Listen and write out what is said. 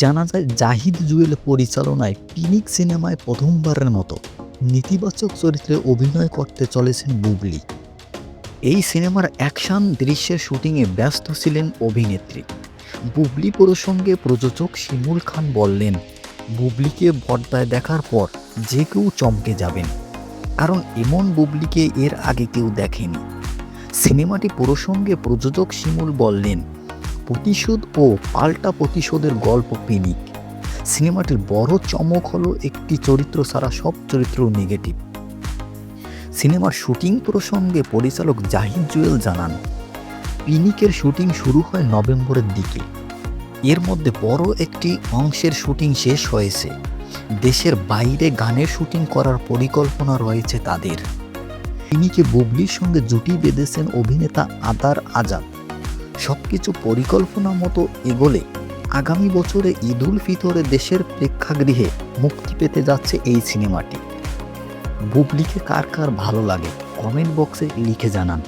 জানা যায় জাহিদ জুয়েল পরিচালনায় পিনিক সিনেমায় প্রথমবারের মতো নেতিবাচক চরিত্রে অভিনয় করতে চলেছেন বুবলি। এই সিনেমার অ্যাকশন দৃশ্যের শুটিংয়ে ব্যস্ত ছিলেন অভিনেত্রী। বুবলি প্রসঙ্গে প্রযোজক শিমুল খান বললেন, বুবলিকে পর্দায় দেখার পর যে কেউ চমকে যাবেন। কারণ এমন বুবলিকে এর আগে কেউ দেখেনি। সিনেমাটি প্রসঙ্গে প্রযোজক শিমুল বললেন প্রতিশোধ ও পাল্টা প্রতিশোধের গল্প পিনিক। সিনেমাটির বড় চমক হলো একটি চরিত্র ছাড়া সব চরিত্র নেগেটিভ। সিনেমার শুটিং প্রসঙ্গে পরিচালক জাহিদ জুয়েল জানান, পিনিকের শুটিং শুরু হয় নভেম্বরের দিকে। এর মধ্যে বড় একটি অংশের শুটিং শেষ হয়েছে। দেশের বাইরে গানের শুটিং করার পরিকল্পনা রয়েছে তাদের। পিনিকে বুবলির সঙ্গে জুটি বেঁধেছেন অভিনেতা আদার আজাদ। সবকিছু পরিকল্পনা মতো এগোলে আগামী বছরে ঈদ উল ফিতরে দেশের প্রেক্ষাগৃহে মুক্তি পেতে যাচ্ছে এই সিনেমাটি। বুবলিকে কার কার ভালো লাগে? কমেন্ট বক্সে লিখে জানান।